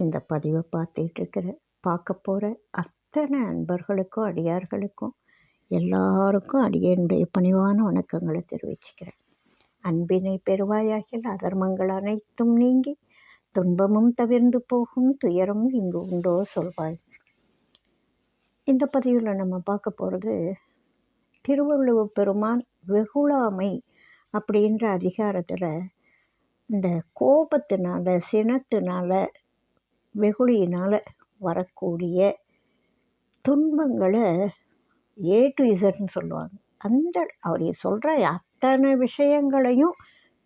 இந்த பதிவை பார்த்துட்ருக்கிற பார்க்க போகிற அத்தனை அன்பர்களுக்கும் அடியார்களுக்கும் எல்லாருக்கும் அடியனுடைய பணிவான வணக்கங்களை தெரிவிச்சுக்கிறேன். அன்பினை பெறுவாயாகில் அதர்மங்கள் அனைத்தும் நீங்கி துன்பமும் தவிர்ந்து போகும் துயரம் இங்கு உண்டோ சொல்வாய். இந்த பதிவில் நம்ம பார்க்க போகிறது திருவள்ளுவ பெருமான் வெகுளாமை அப்படின்ற அதிகாரத்தில் இந்த கோபத்தினால சினத்தினால வெகுளியினால் வரக்கூடிய துன்பங்களை ஏ டு இசட்னு சொல்லுவாங்க. அந்த அவர் சொல்கிற அத்தனை விஷயங்களையும்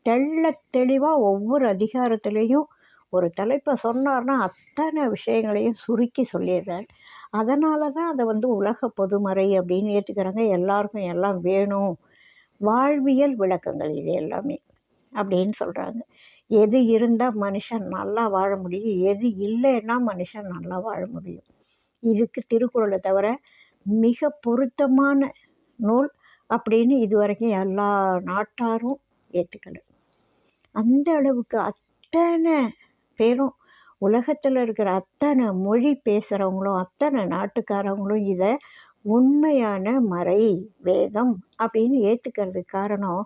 தெள்ள தெளிவாக ஒவ்வொரு அதிகாரத்துலேயும் ஒரு தலைப்பை சொன்னார்னா அத்தனை விஷயங்களையும் சுருக்கி சொல்லிடுறார். அதனால தான் அதை வந்து உலக பொதுமறை அப்படின்னு ஏற்றுக்கிறாங்க எல்லாருக்கும் எல்லாம் வேணும். வாழ்வியல் விளக்கங்கள் இது எல்லாமே அப்படின்னு சொல்கிறாங்க எது இருந்தால் மனுஷன் நல்லா வாழ முடியும். எது இல்லைன்னா மனுஷன் நல்லா வாழ முடியும். இதுக்கு திருக்குறளை தவிர மிக பொருத்தமான நூல் அப்படின்னு இது வரைக்கும் எல்லா நாட்டாரும் ஏற்றுக்கல அந்த அளவுக்கு அத்தனை பேரும் உலகத்தில் இருக்கிற அத்தனை மொழி பேசுகிறவங்களும் அத்தனை நாட்டுக்காரவங்களும் இதை உண்மையான மறை வேதம் அப்படின்னு ஏற்றுக்கிறதுக்கு காரணம்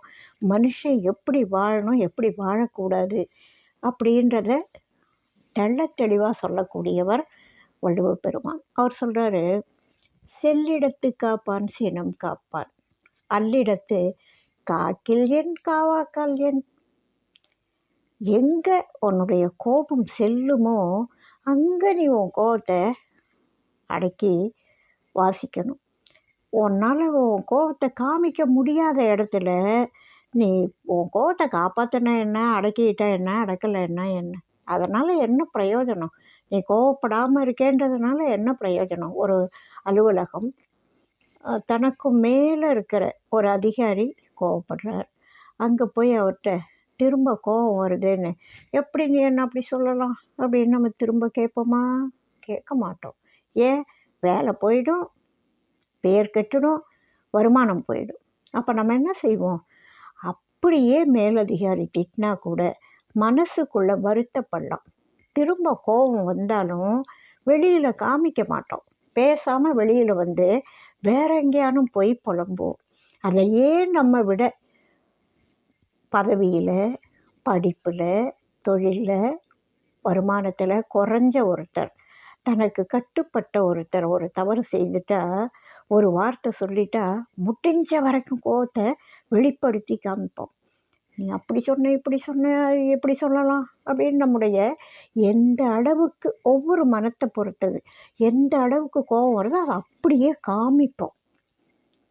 மனுஷன் எப்படி வாழணும் எப்படி வாழக்கூடாது அப்படின்றத தெள்ள தெளிவாக சொல்லக்கூடியவர் வள்ளுவ பெருமான். அவர் சொல்கிறாரு செல்லிடத்து காப்பான் சினம் காப்பான். அல்லிடத்து காக்கில் என் காவாக்கால் என். எங்கே உன்னுடைய கோபம் செல்லுமோ அங்கே நீ உன் கோபத்தை அடக்கி வாசிக்கணும். உன்னால் உன் கோபத்தை காமிக்க முடியாத இடத்துல நீ உன் கோபத்தை காப்பாற்றினா என்ன? அடக்கிட்டா என்ன? அடக்கலை என்ன? என்ன? அதனால் என்ன பிரயோஜனம்? நீ கோவப்படாமல் இருக்கேன்றதுனால என்ன பிரயோஜனம்? ஒரு அலுவலகம் தனக்கு மேலே இருக்கிற ஒரு அதிகாரி கோவப்படுறார். அங்கே போய் அவர்கிட்ட திரும்ப கோவம் வருதுன்னு எப்படி நீ என்ன அப்படி சொல்லலாம்? அப்படின்னு நம்ம திரும்ப கேட்போமா? கேட்க மாட்டோம். ஏன்? வேலை போயிடும் பேர் கெட்டுடும் வருமானம் போயிடும். அப்போ நம்ம என்ன செய்வோம்? அப்படியே மேலதிகாரி திட்டினா கூட மனசுக்குள்ளே வருத்தப்படலாம். திரும்ப கோபம் வந்தாலும் வெளியில் காமிக்க மாட்டோம். பேசாமல் வெளியில் வந்து வேற எங்கேயானும் போய் புலம்புவோம். அதையே நம்ம விட பதவியில் படிப்பில் தொழிலில் வருமானத்தில் குறைஞ்ச ஒருத்தர். தனக்கு கட்டுப்பட்ட ஒருத்தர் ஒரு தவறு செய்துட்டா ஒரு வார்த்தை சொல்லிட்டா முடிஞ்ச வரைக்கும் கோவத்தை வெளிப்படுத்தி காமிப்போம். நீ அப்படி சொன்ன இப்படி சொன்ன எப்படி சொல்லலாம்? அப்படின்னு நம்முடைய எந்த அளவுக்கு ஒவ்வொரு மனத்தை பொறுத்தது எந்த அளவுக்கு கோபம் வருதோ அதை அப்படியே காமிப்போம்.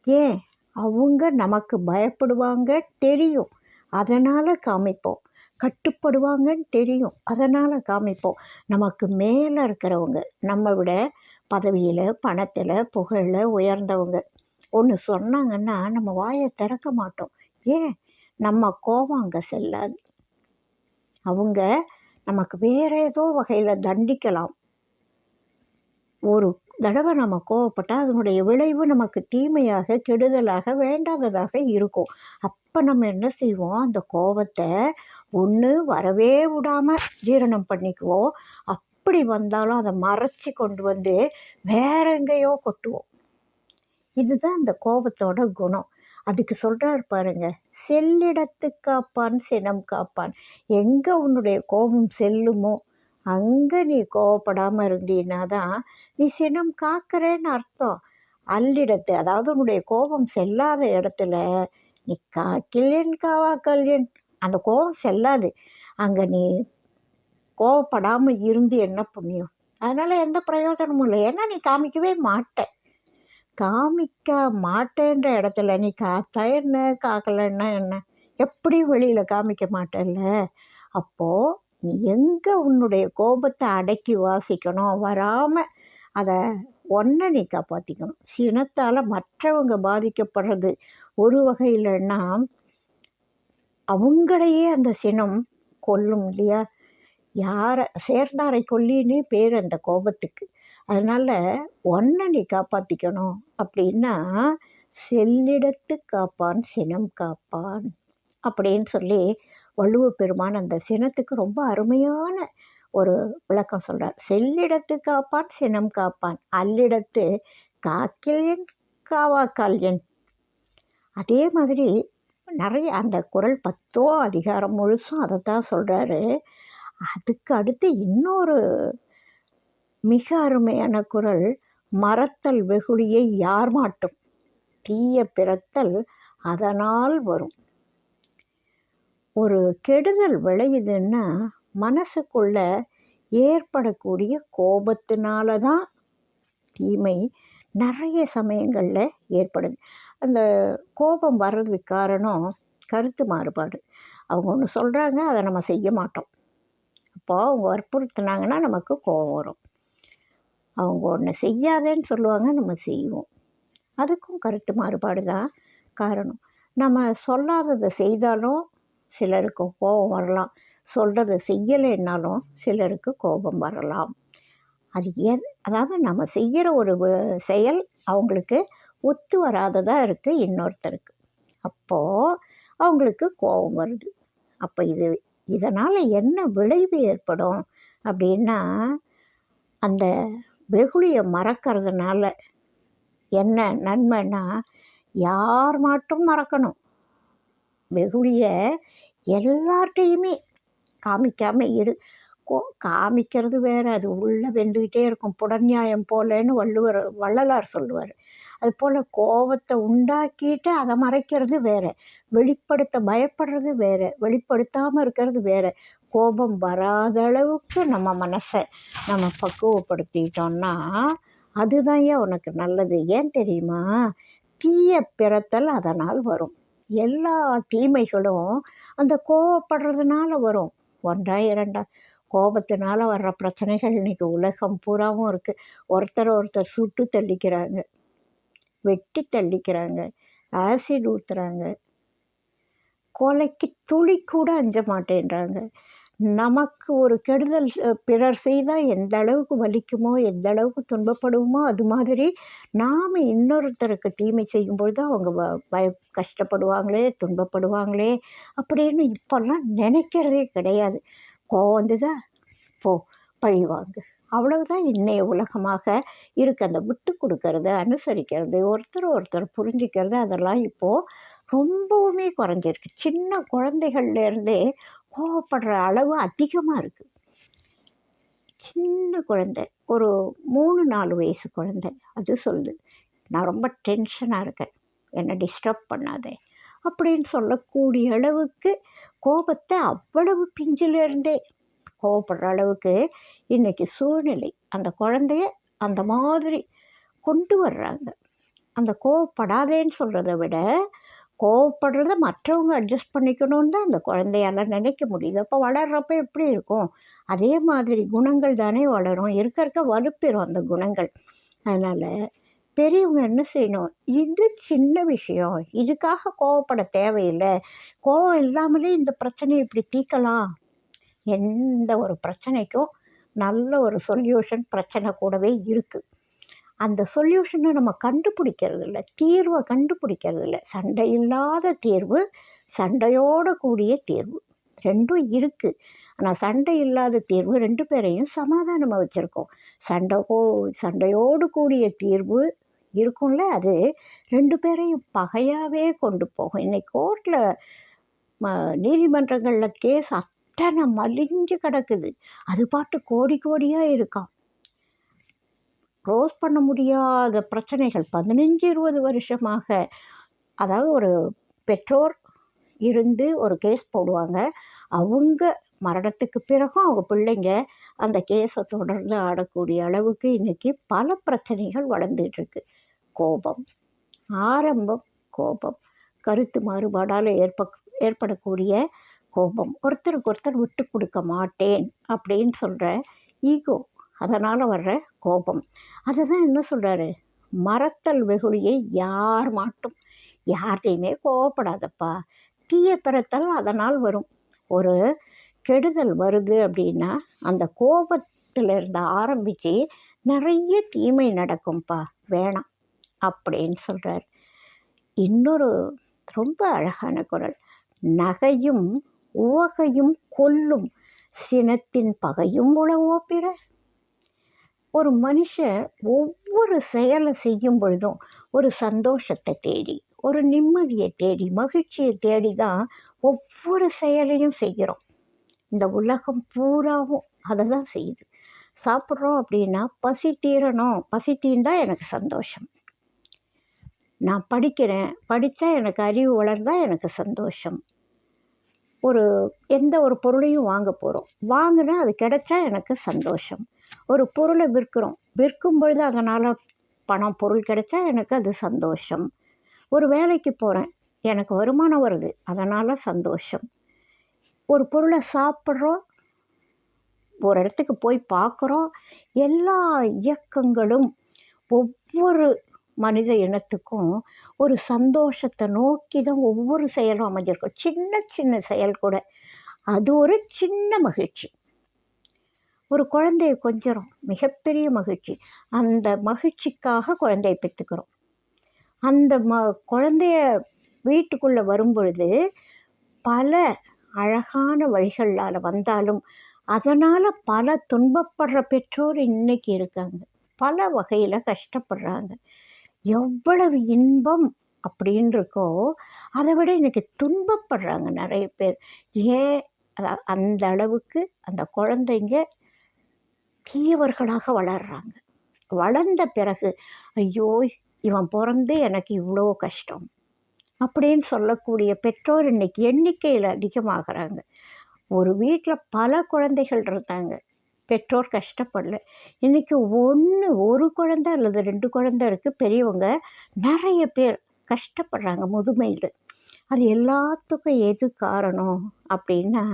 ஏன்? அவங்க நமக்கு பயப்படுவாங்க தெரியும். அதனால் காமிப்போம். கட்டுப்படுவாங்கன்னு தெரியும். அதனால் காமிப்போம். நமக்கு மேலே இருக்கிறவங்க நம்ம விட பதவியில் பணத்தில் புகழில் உயர்ந்தவங்க. ஒன்று சொன்னாங்கன்னா நம்ம வாயை திறக்க மாட்டோம். ஏன்? நம்ம கோபம் அங்கே செல்லாது. அவங்க நமக்கு வேறு ஏதோ வகையில் தண்டிக்கலாம். ஒரு தடவை நம்ம கோவப்பட்டால் அதனுடைய விளைவு நமக்கு தீமையாக கெடுதலாக வேண்டாததாக இருக்கும். அப்போ நம்ம என்ன செய்வோம்? அந்த கோபத்தை ஒன்று வரவே விடாமல் ஜீரணம் பண்ணிக்குவோம். அப்படி வந்தாலும் அதை மறைச்சி கொண்டு வந்து வேற எங்கேயோ கொட்டுவோம். இதுதான் அந்த கோபத்தோட குணம். அதுக்கு சொல்கிறார் பாருங்க செல்லிடத்து காப்பான் சினம் காப்பான். எங்கே உன்னுடைய கோபம் செல்லுமோ? அங்கே நீ கோவப்படாமல் இருந்தீன்னா தான் நீ சினம் காக்கிறேன்னு அர்த்தம். அல்லிடத்து அதாவது உன்னுடைய கோபம் செல்லாத இடத்துல நீ காக்கில்யன் காவா கல்யன் அந்த கோபம் செல்லாது. அங்கே நீ கோவப்படாமல் இருந்து என்ன புண்ணியம்? அதனால் எந்த பிரயோஜனமும் இல்லை. ஏன்னா நீ காமிக்கவே மாட்ட. காமிக்க மாட்டேன்ற இடத்துல நீ காத்தா என்ன? காக்கலைன்னா என்ன? எப்படியும் வெளியில் காமிக்க மாட்டேல்ல? அப்போது நீ எங்கே உன்னுடைய கோபத்தை அடக்கி வாசிக்கணும் வராமல் அதை ஒன்றை நீ காப்பாற்றிக்கணும் சினத்தால் மற்றவங்க பாதிக்கப்படுறது ஒரு வகையிலன்னா அவங்களையே அந்த சினம் கொல்லும் இல்லையா? யாரை சேர்ந்தாரை கொல்லின்னே பேர் அந்த கோபத்துக்கு. அதனால் ஒன்றை நீ காப்பாற்றிக்கணும் அப்படின்னா செல்லிடத்து காப்பான் சினம் காப்பான் அப்படின்னு சொல்லி வள்ளுவ பெருமான் அந்த சினத்துக்கு ரொம்ப அருமையான ஒரு விளக்கம் சொல்கிறார் செல்லிடத்து காப்பான் சினம் காப்பான். அல்லிடத்து காக்கில் என் காவாக்கால் என். அதே மாதிரி நிறைய அந்த குரல் பத்தோ அதிகாரம் முழுசும் அதை தான் சொல்கிறாரு அதுக்கு அடுத்து இன்னொரு மிக அருமையான குரல் மறத்தல் வெகுளியை யார் மாட்டும்? தீய பிறத்தல் அதனால் வரும். ஒரு கெடுதல் விளையுதுன்னா மனசுக்குள்ள ஏற்படக்கூடிய கோபத்தினால தான் தீமை நிறைய சமயங்களில் ஏற்படுது. அந்த கோபம் வர்றதுக்கு காரணம் கருத்து மாறுபாடு. அவங்க ஒன்று சொல்கிறாங்க அதை நம்ம செய்ய மாட்டோம். அப்போது அவங்க வற்புறுத்தினாங்கன்னா நமக்கு கோபம் வரும். அவங்க ஒன்று செய்யாதேன்னு சொல்லுவாங்க நம்ம செய்வோம். அதுக்கும் கருத்து மாறுபாடு தான் காரணம். நம்ம சொல்லாததை செய்தாலும் சிலருக்கு கோபம் வரலாம். சொல்கிறத செய்யலைன்னாலும் சிலருக்கு கோபம் வரலாம். அது எது அதாவது நம்ம செய்கிற ஒரு செயல் அவங்களுக்கு ஒத்து வராததாக இருக்குது இன்னொருத்தருக்கு. அப்போது அவங்களுக்கு கோபம் வருது. அப்போ இது இதனால் என்ன விளைவு ஏற்படும் அப்படின்னா அந்த வெகுளியை மறக்கிறதுனால என்ன நன்மைன்னா யார் மட்டும் மறக்கணும். வெகுளியை எல்லார்ட்டையுமே காமிக்காமல் இரு. கோ காமிக்கிறது வேறு அது உள்ளே வெந்துக்கிட்டே இருக்கும். புடநியாயம் போலன்னு வள்ளுவர் வள்ளலார் சொல்லுவார். அது போல் கோபத்தை உண்டாக்கிட்டு அதை மறைக்கிறது வேறு. வெளிப்படுத்த பயப்படுறது வேறு. வெளிப்படுத்தாமல் இருக்கிறது வேறு. கோபம் வராத அளவுக்கு நம்ம மனசை நம்ம பக்குவப்படுத்திட்டோம்னா அதுதான் ஏன் உனக்கு நல்லது? ஏன் தெரியுமா? தீய பிறத்தல் அதனால் வரும். எல்லா தீமைகளும் அந்த கோவப்படுறதுனால வரும். ஒன்றா இரண்டா. கோபத்தினால வர்ற பிரச்சனைகள் இன்றைக்கி உலகம் பூராவும் இருக்குது ஒருத்தர் ஒருத்தர் சுட்டு தள்ளிக்கிறாங்க. வெட்டி தள்ளிக்கிறாங்க. ஆசிட் ஊற்றுறாங்க கொலைக்கு துளி கூட அஞ்ச மாட்டேன்றாங்க. நமக்கு ஒரு கெடுதல் பிறர் செய்தால் எந்த அளவுக்கு வலிக்குமோ எந்த அளவுக்கு துன்பப்படுவோமோ அது மாதிரி நாம் இன்னொருத்தருக்கு தீமை செய்யும்பொழுது அவங்க வ பய கஷ்டப்படுவாங்களே துன்பப்படுவாங்களே அப்படின்னு இப்போல்லாம் நினைக்கிறதே கிடையாது. கோவம் வந்துதா போ பழிவாங்கு அவ்வளவுதான் இன்றைய உலகமாக இருக்குது அந்த விட்டு கொடுக்கறது அனுசரிக்கிறது ஒருத்தர் ஒருத்தர் புரிஞ்சிக்கிறது அதெல்லாம் இப்போது ரொம்பவுமே குறைஞ்சிருக்கு. சின்ன குழந்தைகள்லேருந்தே கோவப்படுற அளவு அதிகமாக இருக்குது சின்ன குழந்தை ஒரு மூணு நாலு வயசு குழந்தை அது சொல்லுது நான் ரொம்ப டென்ஷனாக இருக்கேன் என்னை டிஸ்டர்ப் பண்ணாதே அப்படின்னு சொல்லக்கூடிய அளவுக்கு கோபத்தை அவ்வளவு பிஞ்சிலிருந்தே கோவப்படுற அளவுக்கு இன்றைக்கி சூழ்நிலை அந்த குழந்தைய அந்த மாதிரி கொண்டு வர்றாங்க. அந்த கோவப்படாதேன்னு சொல்கிறத விட கோவப்படுறத மற்றவங்க அட்ஜஸ்ட் பண்ணிக்கணும்னு தான் அந்த குழந்தையால நினைக்க முடியுது. அப்போ வளர்கிறப்ப எப்படி இருக்கும்? அதே மாதிரி குணங்கள் தானே வளரும். இருக்க இருக்க வலுப்பெறும் அந்த குணங்கள். அதனால் பெரியவங்க என்ன செய்யணும்? இது சின்ன விஷயம். இதுக்காக கோவப்பட தேவையில்லை. கோவம் இல்லாமலே இந்த பிரச்சனையை இப்படி தீர்க்கலாம். எந்த ஒரு பிரச்சனைக்கும் நல்ல ஒரு சொல்யூஷன் பிரச்சனை கூடவே இருக்குது அந்த சொல்யூஷனை நம்ம கண்டுபிடிக்கிறது இல்லை தீர்வை கண்டுபிடிக்கிறது இல்லை சண்டை இல்லாத தீர்வு சண்டையோடு கூடிய தீர்வு. ரெண்டும் இருக்குது ஆனால் சண்டை இல்லாத தீர்வு ரெண்டு பேரையும் சமாதானமாக வச்சுருக்கோம். சண்டை கோ சண்டையோடு கூடிய தீர்வு இருக்கும்ல அது ரெண்டு பேரையும் பகையாகவே கொண்டு போகும். இன்றைக்கி கோர்ட்டில் ம நீதிமன்றங்களில் கேஸ் அத்தனை மலிஞ்சு கிடக்குது. அது பாட்டு கோடி கோடியாக இருக்கான் க்ளோஸ் பண்ண முடியாத பிரச்சனைகள் பதினஞ்சு இருபது வருஷமாக. அதாவது ஒரு பெற்றோர் இருந்து ஒரு கேஸ் போடுவாங்க. அவங்க மரணத்துக்கு பிறகும் அவங்க பிள்ளைங்க அந்த கேஸை தொடர்ந்து ஆடக்கூடிய அளவுக்கு இன்றைக்கி பல பிரச்சனைகள் வளர்ந்துட்டுருக்கு கோபம் ஆரம்பம் கோபம் கருத்து மாறுபாடால் ஏற்ப ஏற்படக்கூடிய கோபம். ஒருத்தருக்கு ஒருத்தர் விட்டு கொடுக்க மாட்டேன் அப்படின்னு சொல்கிற ஈகோ அதனால் வர்ற கோபம். அதை தான் என்ன சொல்கிறாரு மறத்தல் வெகுளியை யார் மாட்டும். யார்கிட்டையுமே கோவப்படாதப்பா. தீய பிறத்தல் அதனால் வரும். ஒரு கெடுதல் வருது அப்படின்னா அந்த கோபத்திலிருந்து ஆரம்பித்து நிறைய தீமை நடக்கும்ப்பா வேணாம் அப்படின்னு சொல்கிறார் இன்னொரு ரொம்ப அழகான குரல். நகையும் உவகையும் கொல்லும். சினத்தின் பகையும் உளவோ பிற ஒரு மனுஷன் ஒவ்வொரு செயலை செய்யும் பொழுதும் ஒரு சந்தோஷத்தை தேடி ஒரு நிம்மதியை தேடி மகிழ்ச்சியை தேடி தான் ஒவ்வொரு செயலையும் செய்கிறோம். இந்த உலகம் பூராவும் அதை தான் செய்யுது. சாப்பிட்றோம் அப்படின்னா பசி தீரணும். பசி தீர்ந்தால் எனக்கு சந்தோஷம். நான் படிக்கிறேன். படித்தா எனக்கு அறிவு வளர்ந்தால் எனக்கு சந்தோஷம். ஒரு எந்த ஒரு பொருளையும் வாங்க போகிறோம் வாங்கினா அது கிடைச்சா எனக்கு சந்தோஷம். ஒரு பொருளை விற்கிறோம். விற்கும் பொழுது அதனால் பணம் பொருள் கிடைச்சா எனக்கு அது சந்தோஷம். ஒரு வேலைக்கு போகிறேன் எனக்கு வருமானம் வருது. அதனால் சந்தோஷம். ஒரு பொருளை சாப்பிட்றோம். ஒரு இடத்துக்கு போய் பார்க்குறோம். எல்லா இயக்கங்களும் ஒவ்வொரு மனித இனத்துக்கும் ஒரு சந்தோஷத்தை நோக்கி தான் ஒவ்வொரு செயலும் அமைஞ்சிருக்கும். சின்ன சின்ன செயல் கூட. அது ஒரு சின்ன மகிழ்ச்சி. ஒரு குழந்தைய கொஞ்சம் மிகப்பெரிய மகிழ்ச்சி. அந்த மகிழ்ச்சிக்காக குழந்தைய பெற்றுக்கிறோம். அந்த ம குழந்தைய வீட்டுக்குள்ளே வரும்பொழுது பல அழகான வழிகளால் வந்தாலும் அதனால் பல துன்பப்படுற பெற்றோர் இன்றைக்கி இருக்காங்க. பல வகையில் கஷ்டப்படுறாங்க. எவ்வளவு இன்பம் அப்படின்னு இருக்கோ அதை விட இன்றைக்கி துன்பப்படுறாங்க நிறைய பேர். ஏன்? அந்த அளவுக்கு அந்த குழந்தைங்க தீயவர்களாக வளர்கிறாங்க வளர்ந்த பிறகு ஐயோ இவன் பிறந்து எனக்கு இவ்வளோ கஷ்டம் அப்படின்னு சொல்லக்கூடிய பெற்றோர் இன்னைக்கு எண்ணிக்கையில் அதிகமாகிறாங்க. ஒரு வீட்டில் பல குழந்தைகள் இருந்தாங்க பெற்றோர் கஷ்டப்படல. இன்றைக்கி ஒன்று ஒரு குழந்தை அல்லது ரெண்டு குழந்தை இருக்குது பெரியவங்க நிறைய பேர் கஷ்டப்படுறாங்க முதுமையில். அது எல்லாத்துக்கும் எது காரணம் அப்படின்னா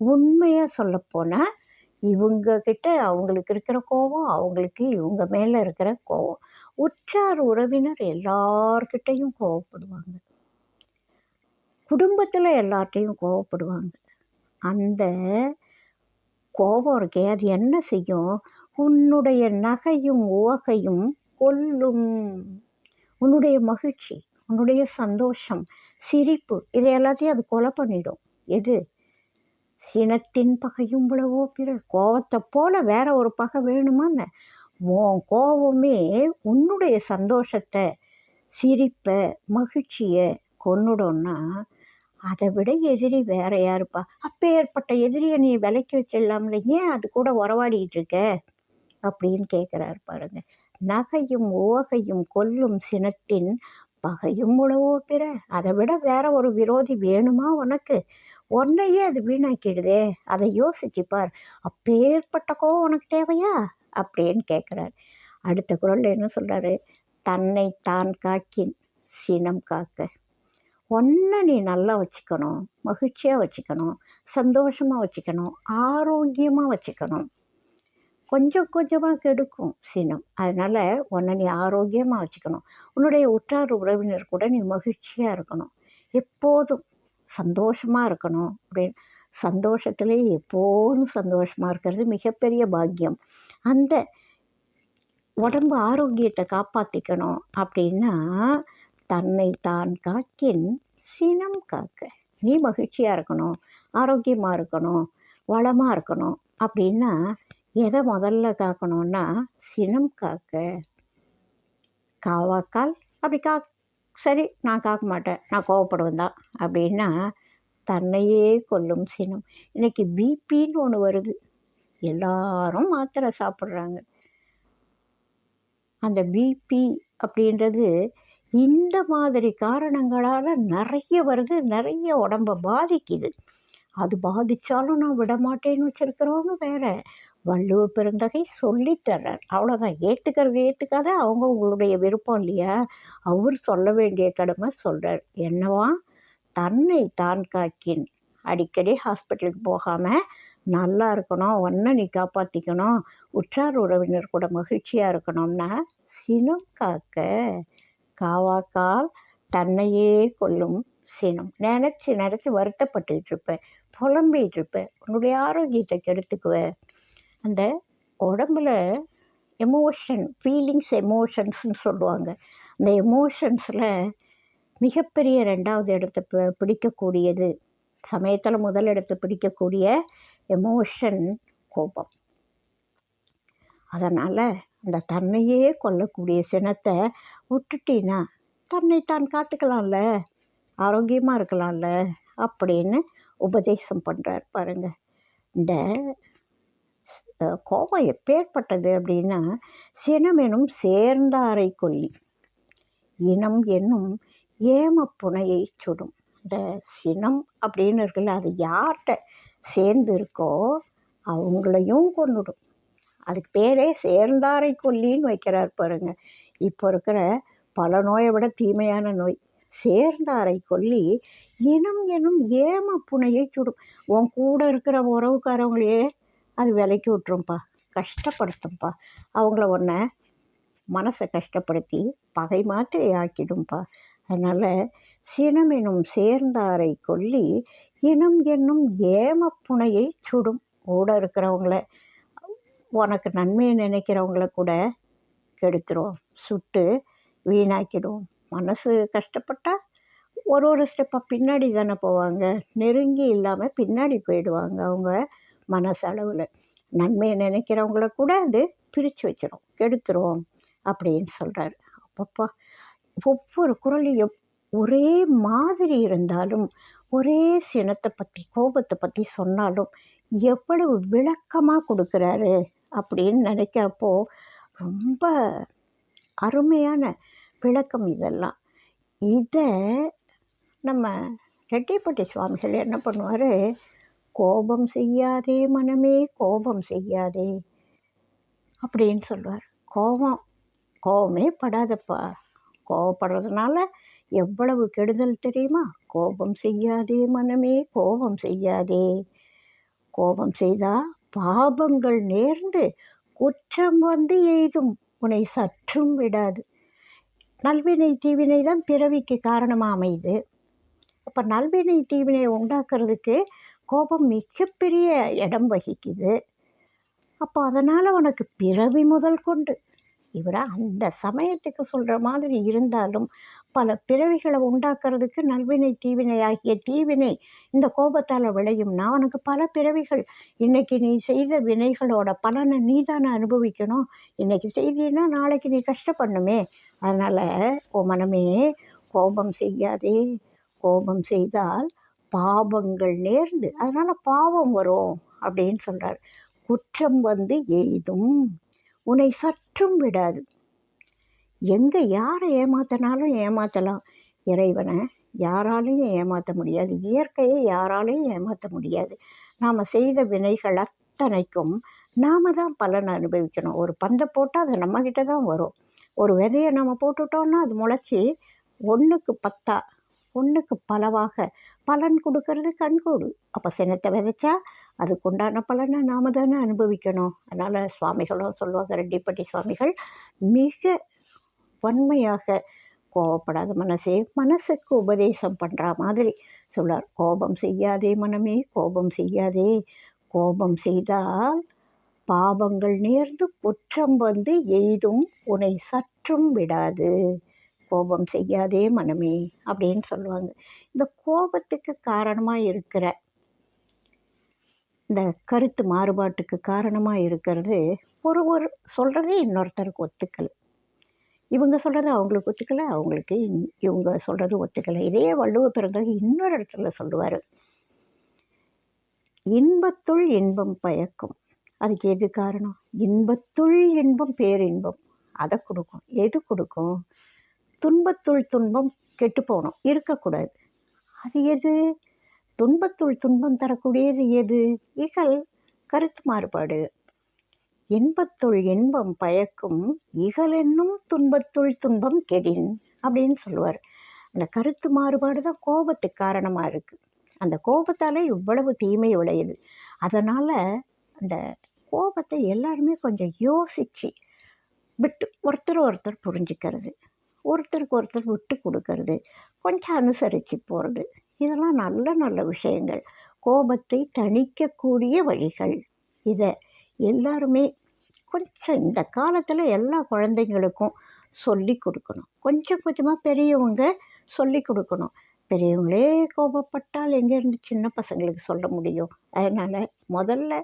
உண்மையாக சொல்லப்போனால் இவங்கக்கிட்ட அவங்களுக்கு இருக்கிற கோபம் அவங்களுக்கு இவங்க மேலே இருக்கிற கோபம். உற்றார் உறவினர் எல்லார்கிட்டையும் கோவப்படுவாங்க குடும்பத்தில் எல்லார்ட்டையும் கோவப்படுவாங்க அந்த கோபம் இருக்கே அது என்ன செய்யும்? உன்னுடைய நகையும் ஓகையும் கொல்லும். உன்னுடைய மகிழ்ச்சி உன்னுடைய சந்தோஷம் சிரிப்பு இதை எல்லாத்தையும் அது கொலை பண்ணிடும். எது? சினத்தின் பகையும் உளவோ பிறர்? கோபத்தை போல வேற ஒரு பகை வேணுமான்னு? உன் கோபமே உன்னுடைய சந்தோஷத்தை சிரிப்பை மகிழ்ச்சியை கொன்னுடும்னா அதை விட எதிரி வேற யாருப்பா? அப்பேற்பட்ட எதிரியை நீ விலைக்கு வச்சிடலாம்ல ஏன் அது கூட உறவாடிட்டு இருக்க? அப்படின்னு கேட்குறாரு பாருங்க. நகையும் ஓகையும் கொல்லும் சினத்தின் பகையும் உழவோ பிற? அதை விட வேற ஒரு விரோதி வேணுமா உனக்கு? உன்னையே அது வீணாக்கிடுதே. அதை யோசிச்சுப்பார் அப்பேற்பட்ட கோவம் உனக்கு தேவையா? அப்படின்னு கேட்குறாரு அடுத்த குரல் என்ன சொல்கிறாரு தன்னை தான் காக்கின் சினம் காக்க. ஒன்றை நீ நல்லா வச்சுக்கணும் மகிழ்ச்சியாக வச்சுக்கணும் சந்தோஷமாக வச்சுக்கணும் ஆரோக்கியமாக வச்சுக்கணும். கொஞ்சம் கொஞ்சமாக கெடுக்கும் சினம். அதனால் உன்னை நீ ஆரோக்கியமாக வச்சுக்கணும். உன்னுடைய உற்றார் உறவினர் கூட நீ மகிழ்ச்சியாக இருக்கணும். எப்போதும் சந்தோஷமாக இருக்கணும் அப்படின்னு சந்தோஷத்திலே எப்போதும் சந்தோஷமாக இருக்கிறது மிகப்பெரிய பாக்கியம். அந்த உடம்பு ஆரோக்கியத்தை காப்பாற்றிக்கணும் அப்படின்னா தன்னை தான் காக்கின் சினம் காக்க. நீ மகிழ்ச்சியாக இருக்கணும் ஆரோக்கியமாக இருக்கணும் வளமாக இருக்கணும் அப்படின்னா எதை முதல்ல காக்கணும்னா சினம் காக்க. காவாக்கால்? அப்படி கா சரி நான் காக்க மாட்டேன் நான் கோவப்படுவேன் தான் அப்படின்னா தன்னையே கொல்லும் சினம். இன்றைக்கி பிபின்னு ஒன்று வருது. எல்லாரும் மாத்திரை சாப்பிட்றாங்க. அந்த பிபி அப்படின்றது இந்த மாதிரி காரணங்களால் நிறைய வருது நிறைய உடம்பை பாதிக்குது. அது பாதித்தாலும் நான் விட மாட்டேன்னு வச்சுருக்கிறவங்க வேறு. வள்ளுவ பெருந்தகை சொல்லித்தர்றார் அவ்வளோதான் ஏற்றுக்கிறது ஏற்றுக்காத அவங்க உங்களுடைய விருப்பம் இல்லையா? அவர் சொல்ல வேண்டிய கடமை சொல்கிறார் என்னவா? தன்னை தான் காக்கின். அடிக்கடி ஹாஸ்பிட்டலுக்கு போகாமல் நல்லா இருக்கணும் ஒன்றை நீ காப்பாற்றிக்கணும் உற்றார் உறவினர் கூட மகிழ்ச்சியாக இருக்கணும்னா சினம் காக்க. காவாக்கால் தன்னையே கொல்லும் சினம். நினச்சி நினச்சி வருத்தப்பட்டுக்கிட்டு இருப்பேன் புலம்பிகிட்டு இருப்பேன் உன்னுடைய ஆரோக்கியத்தை கெடுத்துக்குவ. அந்த உடம்புல எமோஷன் ஃபீலிங்ஸ் எமோஷன்ஸ்னு சொல்லுவாங்க. அந்த எமோஷன்ஸில் மிகப்பெரிய ரெண்டாவது இடத்தை பிடிக்கக்கூடியது. சமயத்தில் முதல் இடத்தை பிடிக்கக்கூடிய எமோஷன் கோபம். அதனால் அந்த தன்னையே கொல்லக்கூடிய சினத்தை விட்டுட்டின்னா தன்னை தான் காத்துக்கலாம்ல ஆரோக்கியமாக இருக்கலாம்ல அப்படின்னு உபதேசம் பண்ணுறார் பாருங்கள் இந்த கோபம் எப்பேற்பட்டது அப்படின்னா சினம் எனும் சேர்ந்தாரை கொல்லி. இனம் என்னும் ஏமப்புனையை சுடும். இந்த சினம் அப்படின்னு இருக்குல்ல அது யார்கிட்ட சேர்ந்து இருக்கோ அவங்களையும் கொண்டுடும் அதுக்கு பேரே சேர்ந்தாரை கொல்லின்னு வைக்கிறார் பாருங்க. இப்போ இருக்கிற பல நோயை விட தீமையான நோய். சேர்ந்தாரை கொல்லி இனம் எனும் ஏம புனையை சுடும். உன் கூட இருக்கிற உறவுக்காரவங்களையே அது விலைக்கு விட்டுரும்ப்பா கஷ்டப்படுத்தும்ப்பா அவங்கள ஒன்றை மனசை கஷ்டப்படுத்தி பகை மாத்திரை ஆக்கிடும்ப்பா அதனால் சினம் எனும் சேர்ந்தாரை கொல்லி இனம் என்னும் ஏமப்புனையை சுடும். கூட இருக்கிறவங்கள உனக்கு நன்மையை நினைக்கிறவங்கள கூட கெடுத்துரும் சுட்டு வீணாக்கிடும். மனசு கஷ்டப்பட்டால் ஒரு ஒரு ஸ்டெப்பாக பின்னாடி தானே போவாங்க. நெருங்கி இல்லாமல் பின்னாடி போயிடுவாங்க அவங்க மனசளவில். நன்மையை நினைக்கிறவங்கள கூட அது பிரித்து வச்சிடும் கெடுத்துரும் அப்படின்னு சொல்கிறாரு அப்பப்பா ஒவ்வொரு குரலையும் ஒரே மாதிரி இருந்தாலும் ஒரே சினத்தை பற்றி கோபத்தை பற்றி சொன்னாலும் எவ்வளவு விளக்கமாக கொடுக்குறாரு அப்படின்னு நினைக்கிறப்போ ரொம்ப அருமையான விளக்கம் இதெல்லாம். இதை நம்ம ரெட்டிப்பட்டி சுவாமிகள் என்ன பண்ணுவார்? கோபம் செய்யாதே மனமே கோபம் செய்யாதே அப்படின்னு சொல்லுவார். கோபம் கோபமே படாதப்பா. கோபப்படுறதுனால எவ்வளவு கெடுதல் தெரியுமா? கோபம் செய்யாதே மனமே கோபம் செய்யாதே. கோபம் செய்தால் பாபங்கள் நேர்ந்து குற்றம் வந்து எய்தும். உன்னை சற்றும் விடாது. நல்வினை தீவினை தான் பிறவிக்கு காரணமாக அமையுது. அப்போ நல்வினை தீவினை உண்டாக்குறதுக்கு கோபம் மிகப்பெரிய இடம் வகிக்குது. அப்போ அதனால் உனக்கு பிறவி முதல் கொண்டு. இவராக அந்த சமயத்துக்கு சொல்கிற மாதிரி இருந்தாலும் பல பிறவிகளை உண்டாக்குறதுக்கு நல்வினை தீவினை ஆகிய தீவினை இந்த கோபத்தால் விளையும்னா உனக்கு பல பிறவிகள் இன்னைக்கு நீ செய்த வினைகளோட பலனை நீ தானே அனுபவிக்கணும். இன்னைக்கு செய்தீன்னா நாளைக்கு நீ கஷ்டப்படணுமே. அதனால் ஓ மனமே கோபம் செய்யாதே. கோபம் செய்தால் பாவங்கள் நேர்ந்து அதனால் பாவம் வரும் அப்படின்னு சொல்கிறார் குற்றம் வந்து எய்தும் உன்னை சற்றும் விடாது. எங்கே யாரை ஏமாத்தினாலும் ஏமாற்றலாம் இறைவனை யாராலையும் ஏமாற்ற முடியாது. இயற்கையை யாராலையும் ஏமாற்ற முடியாது. நாம் செய்த வினைகள் அத்தனைக்கும் நாம் தான் பலன் அனுபவிக்கணும். ஒரு பந்தை போட்டால் அது நம்மக்கிட்ட தான் வரும். ஒரு விதையை நம்ம போட்டுட்டோம்னா அது முளைச்சி ஒன்றுக்கு பத்தா ஒன்றுக்கு பலவாக பலன் கொடுக்கறது கண்கூடு. அப்போ சினத்தை விதைச்சா அதுக்குண்டான பலனை நாம் தானே அனுபவிக்கணும். அதனால் சுவாமிகளும் சொல்லுவாங்க ரெட்டிப்பட்டி சுவாமிகள் மிக வன்மையாக கோபப்படாத மனசே மனசுக்கு உபதேசம் பண்ணுற மாதிரி சொல்லார் கோபம் செய்யாதே மனமே கோபம் செய்யாதே. கோபம் செய்தால் பாவங்கள் நேர்ந்து குற்றம் வந்து எய்தும் உன்னை சற்றும் விடாது. கோபம் செய்யாதே மனமே அப்படின்னு சொல்லுவாங்க. இந்த கோபத்துக்கு காரணமாக இருக்கிற இந்த கருத்து மாறுபாட்டுக்கு காரணமாக இருக்கிறது ஒரு ஒரு சொல்கிறதே இன்னொருத்தருக்கு ஒத்துக்கலை. இவங்க சொல்கிறது அவங்களுக்கு ஒத்துக்கலை அவங்களுக்கு இன்- இவங்க சொல்கிறது ஒத்துக்கலை. இதே வள்ளுவ பிறந்தது இன்னொரு இடத்துல சொல்லுவார். இன்பத்துள் இன்பம் பயக்கும். அதுக்கு எது காரணம்? இன்பத்துள் இன்பம் பேரின்பம். அதை கொடுக்கும். எது கொடுக்கும்? துன்பத்துள் துன்பம் கெட்டு போகணும் இருக்கக்கூடாது. அது எது? துன்பத்துள் துன்பம் தரக்கூடியது எது? இகல் கருத்து மாறுபாடு. இன்பத்துள் இன்பம் பயக்கும் இகலென்னும் துன்பத்துள் துன்பம் கெடின் அப்படின்னு சொல்லுவார். அந்த கருத்து மாறுபாடு தான் கோபத்துக்கு காரணமாக இருக்குது அந்த கோபத்தால் இவ்வளவு தீமை விளையுது. அதனால் அந்த கோபத்தை எல்லாருமே கொஞ்சம் யோசித்து விட்டு ஒருத்தர் ஒருத்தர் புரிஞ்சுக்கிறது. ஒருத்தருக்கு ஒருத்தர் விட்டு கொடுக்கறது கொஞ்சம் அனுசரித்து போகிறது இதெல்லாம் நல்ல நல்ல விஷயங்கள். கோபத்தை தணிக்கக்கூடிய வழிகள் இதை எல்லாருமே கொஞ்சம் இந்த காலத்தில் எல்லா குழந்தைங்களுக்கும் சொல்லி கொடுக்கணும். கொஞ்சம் கொஞ்சமாக பெரியவங்க சொல்லி கொடுக்கணும். பெரியவங்களே கோபப்பட்டால் எங்கேருந்து சின்ன பசங்களுக்கு சொல்ல முடியும்? அதனால் முதல்ல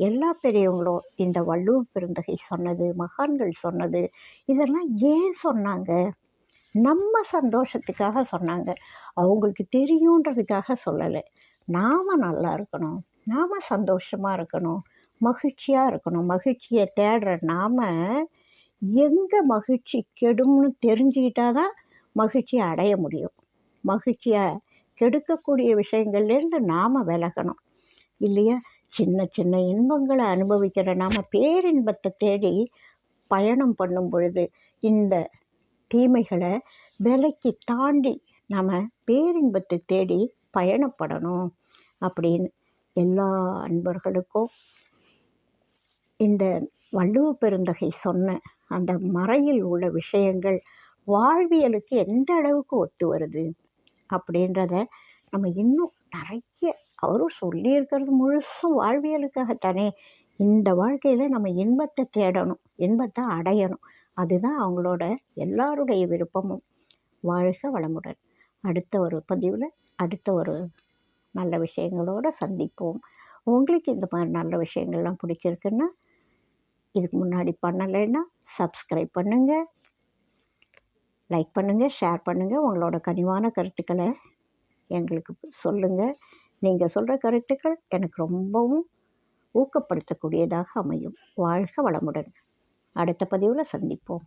எல்லா பெரியவங்களும் இந்த வள்ளுவ பெருந்தகை சொன்னது மகான்கள் சொன்னது இதெல்லாம் ஏன் சொன்னாங்க? நம்ம சந்தோஷத்துக்காக சொன்னாங்க. அவங்களுக்கு தெரியுன்றதுக்காக சொல்லலை. நாம் நல்லா இருக்கணும். நாம் சந்தோஷமாக இருக்கணும். மகிழ்ச்சியாக இருக்கணும். மகிழ்ச்சியை தேடுற நாம் எங்கே மகிழ்ச்சி கெடும்னு தெரிஞ்சுக்கிட்டா தான் மகிழ்ச்சியை அடைய முடியும். மகிழ்ச்சியை கெடுக்கக்கூடிய விஷயங்கள்லேருந்து நாம் விலகணும். இல்லையா? சின்ன சின்ன இன்பங்களை அனுபவிக்கிற நாம் பேரின்பத்தை தேடி பயணம் பண்ணும் பொழுது இந்த தீமைகளை விலைக்கு தாண்டி நம்ம பேரின்பத்தை தேடி பயணப்படணும் அப்படின்னு எல்லா அன்பர்களுக்கும் இந்த வள்ளுவ பெருந்தகை சொன்ன அந்த மறையில் உள்ள விஷயங்கள் வாழ்வியலுக்கு எந்த அளவுக்கு ஒத்து வருது அப்படின்றத நம்ம இன்னும் நிறைய அவரும் சொல்லியிருக்கிறது முழுசும் வாழ்வியலுக்காகத்தானே. இந்த வாழ்க்கையில் நம்ம இன்பத்தை தேடணும் இன்பத்தை அடையணும். அதுதான் அவங்களோட எல்லாருடைய விருப்பமும். வாழ்க வளமுடன். அடுத்த ஒரு பதிவில் அடுத்த ஒரு நல்ல விஷயங்களோடு சந்திப்போம். உங்களுக்கு இந்த மாதிரி நல்ல விஷயங்கள்லாம் பிடிச்சிருக்குன்னா இதுக்கு முன்னாடி பண்ணலைன்னா சப்ஸ்கிரைப் பண்ணுங்கள் லைக் பண்ணுங்கள் ஷேர் பண்ணுங்கள் உங்களோட கனிவான கருத்துக்களை எங்களுக்கு சொல்லுங்கள் நீங்கள் சொல்கிற கருத்துக்கள் எனக்கு ரொம்பவும் ஊக்கப்படுத்தக்கூடியதாக அமையும். வாழ்க வளமுடன். அடுத்த பதிவில் சந்திப்போம்.